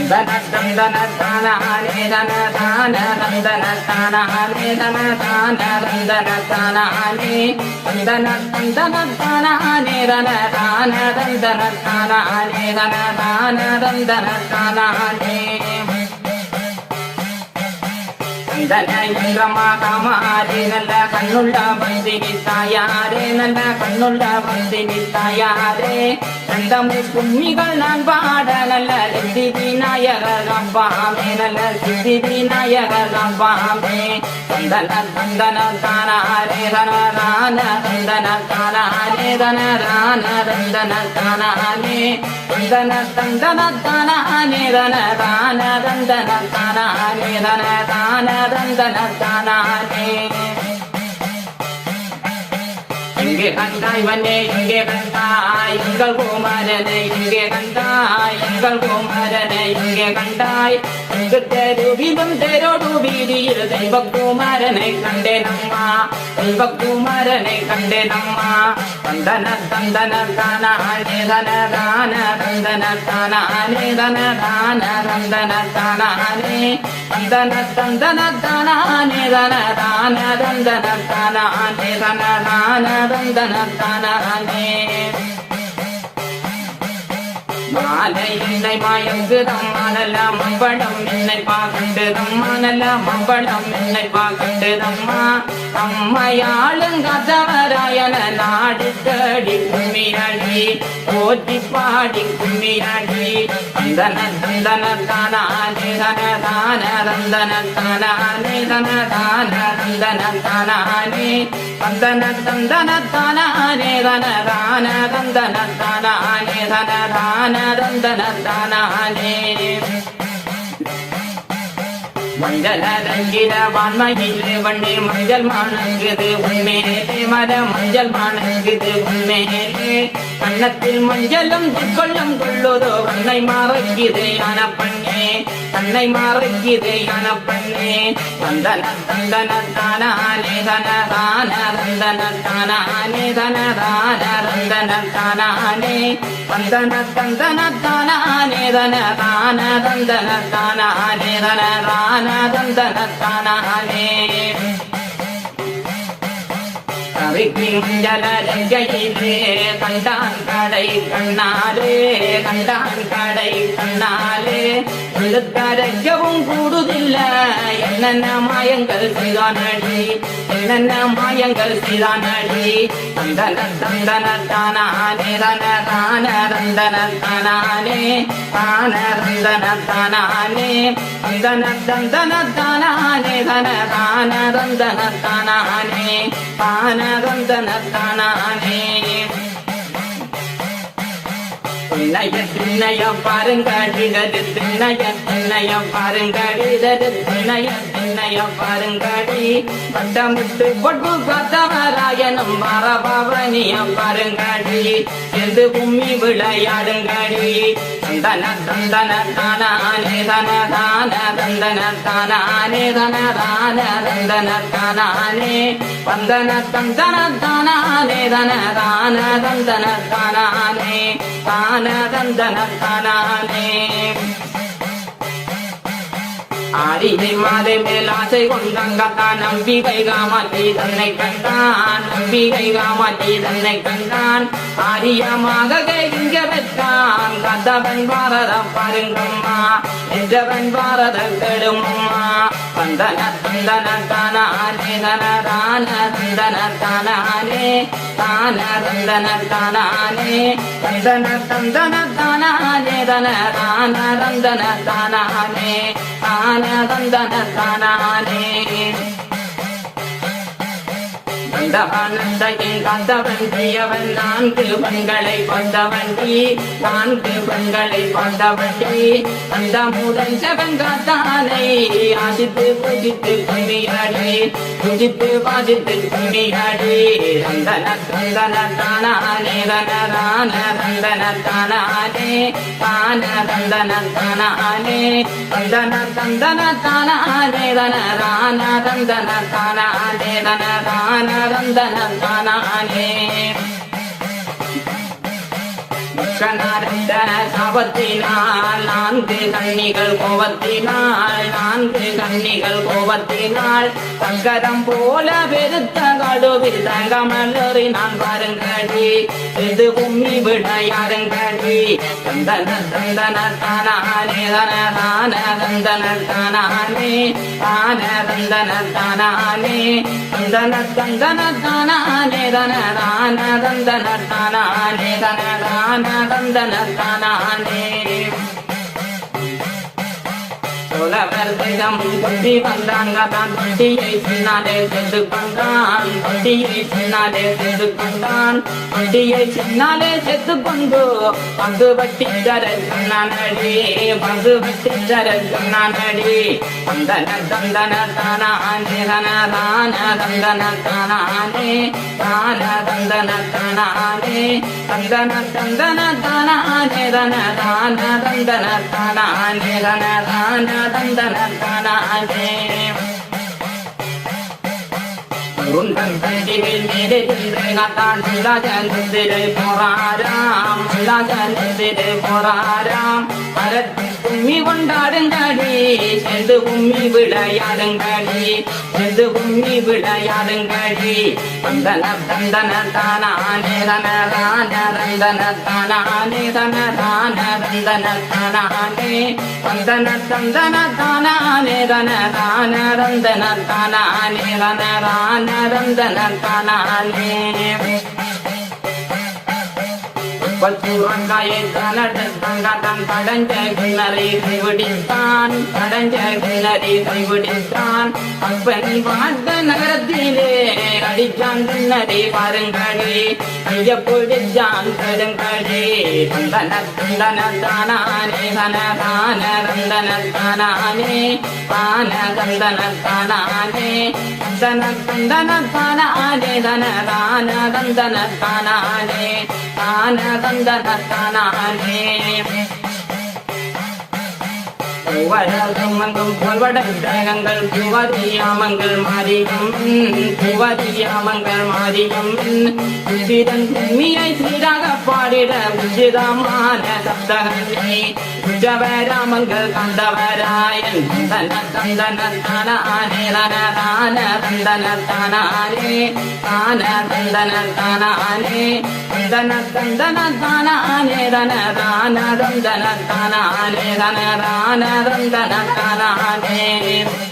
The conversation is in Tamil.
தந்தன தந்தன தானானே தன தான தந்தன தானானே தன தான தந்தன தானானே தந்தன தந்தன தானானே தன தான தந்தன தானானே தன தான தந்தன தானானே காமாரே நல்ல கண்ணுள்ள பந்தினி தாயாரே நல்ல கண்ணுள்ள பந்தினி தாயாரே நந்தமு புண்ணிகள் நான் பாட நல்ல சித்தி நல்ல சித்தி விநாயகர் அம்பாமே தந்தன தந்தன தானாரே தன தந்தன தானாரே தன தந்தன தானாரே தந்தன தந்தன தானானே தன தந்தன தானாரே தன தந்தன தானானே இங்கே கண்டாய் வந்தே இங்கே கண்டாய். எங்கள் குமாரனை இங்கே கண்டாய் எங்கள் குமாரனை இங்கே கண்டாய் இங்கு தெருவிலும் தெரோடு வீதியில் தெய்வக்குமாரனை கண்டேனம்மா தெய்வக்குமாரனை கண்டேனம்மா தந்தன தந்தன தானானே தன தான தந்தன தானானே தன தான தந்தன தானானே தந்தன தந்தன தானானே தன தான தந்தன தானானே தன தான தந்தன தானானே மாலை என்னை மாயங்குதம்மா நல்ல மம்பளம் என்னை பாகண்டுதம்மா நல்ல மம்பளம் என்னை பார்க்கட்டுதம்மா அம்மையாளும் கதவராயன நாடு தேடி கும்மியடி போற்றி பாடி கும்மியடி தந்தன தந்தன தானானே தன தான தந்தன தானானே தன தான தந்தன தானானே தந்தன தந்தன தானானே தன தந்தன தானானே தன தந்தன தானானே மஞ்சள் அலங்கிட வான்மையிலே வண்ணே மஞ்சள் மாணங்குது. உண்மையிலே மத மஞ்சள் மாணங்குது. உண்மையிலே கண்ணத்தில் மஞ்சளும் கொள்ளும் கொள்ளுதோ வண்ணை மறைக்குது யான பண்ணே கண்ணை மறைக்குது யான பண்ணே. தந்தன தந்தன தானானே தன தான தந்தன தானானே. தனதான தந்தன தானானே தந்தன தந்தன தந்தன தந்தன கவிக்கு கண்டான் கடை கண்ணாலே கண்டான் கடை கண்ணாலே. இழுத்தரைக்கவும் கூடுதில்ல என்னென்ன மாயங்கள் செய்தானடி என்னென்ன மாயங்கள் செய்தானடி. தந்தன தந்தன தானானே தன தான தந்தன தானானே தான தந்தன தானானே. தந்தன தந்தன தானானே தன தான தந்தன தானானே. தான தந்தன தானானே திண்ணைய திண்ணைய பாருங்கடிதது திண்ணைய திண்ணைய பாருங்கடிதது திண்ணைய திண்ணைய பாருங்கடி பட்டமிட்டு பொட்டு கத்தவராயனும் மரபவனிய பாருங்கடி எது கும்மி விளையாடுங்கடி. தந்தன தந்தன தானே தன தான தந்தன தானே தன தான தந்தன தானே வந்தன தந்தன தானே தன தான தந்தன தானே தான தந்தன தானே ஆரிதை மாதை மேல் ஆசை கொண்டங்கத்தான் நம்பிக்கை காமாட்டி தன்னை கண்டான் நம்பிக்கை காமாட்டி தன்னை கண்டான். ஆரியமாக இங்க பெற்றான் கதவன் பாரதம் பாருங்கம்மா. என்றவன் பாரத கெடுமம்மா வந்தன தந்தன தானே தன தான தந்தன தானே தான தந்தன தானே தந்தன தந்தன தானே தன தான தந்தன தானே தான தந்தன தானே கண்டவன் கந்தவன் பெரியவன் நான்கு பெண்களை கொண்டவன் நான்கு பெண்களை கொண்டவன் அந்த முதல் செவங்காத்தானை ஆசித்து பூஜித்து கும்மியாடி பூஜித்து பாதித்து கும்மியாடி தந்தன தந்தன தானானே தனதான தந்தன தானானே தான தந்தன தானானே தந்தன தந்தன தானானே ரனரான தந்தன தானானே தனதான தந்தன தானானே தக்கனாரண்ட நான்கு கண்ணிகள் கோவத்தினால் நான்கு கண்ணிகள் கோவத்தினால் தங்கரம் போல பெருத்த கடுவில் தங்கமலரி நான் பாருங்கடி இது கும்மி விடையாருங்கடி தந்தன தந்தன தானானே தன தந்தன தானானே தான தந்தன தானானே. தந்தன தந்தன தானானே தன தான தந்தன தானானே தன தான தந்தன தானானே. புலவர் தினம் வந்தாங்க தான் தொட்டியை சின்னாலே சென்று கொண்டான். தொட்டியை சின்னாலே கொண்டான். சின்னாலே செத்து கொண்டு பங்கு வட்டி தர சொன்னானடி. பங்கு வட்டி தர சொன்னானடி. தந்தன தந்தன தானானே தன தான தந்தன தானானே தான தந்தன தனானே தந்தன தந்தன தானானே தன தான தந்தன தானானே தன தான தந்தன தானானே போராராம் போராராம் மரத்து கும்மி கொண்டாடுங்கடி செந்து கும்மி விளையாடுங்கடி செந்து கும்மி விளையாடுங்கடி தந்தன தந்தன தானானே தன தான தந்தன தானானே தன தந்தன தானானே தந்தன தந்தன தானானே தனதான தந்தன தானானே தன தான தந்தன தானானே பத்துரங்காயை தனடத்தங்கடன் படஞ்ச கிணறி கைவிடித்தான் படஞ்ச கிணறி கைவிடித்தான். அப்பன் வாழ்ந்த நகரத்திலே அடிச்சான் கிணறி பாருங்களே. கைய பிடிச்சான் கருங்களே. தந்தன தந்தன தானானே தன தான தந்தன தானானே தான தந்தன தானானே தந்தன தந்தன தானானே தன தான தந்தன தானானே தான தந்தன தானானே பூவரகமங்கும் புல்வடங்கள் புவதியாமங்கள் மாறியும் புவதியாமங்கள் மாறியும் உச்சிதன் கும்மியை சீராக பாடிட உச்சிதமான சப்தகமே உஜவராமங்கள் கண்டவராயன் தந்தன தந்தன தானானே தன தான தந்தன தானானே தன தந்தன தானானே தந்தன தந்தன தன தான தந்தன தானானே தன தான தந்தன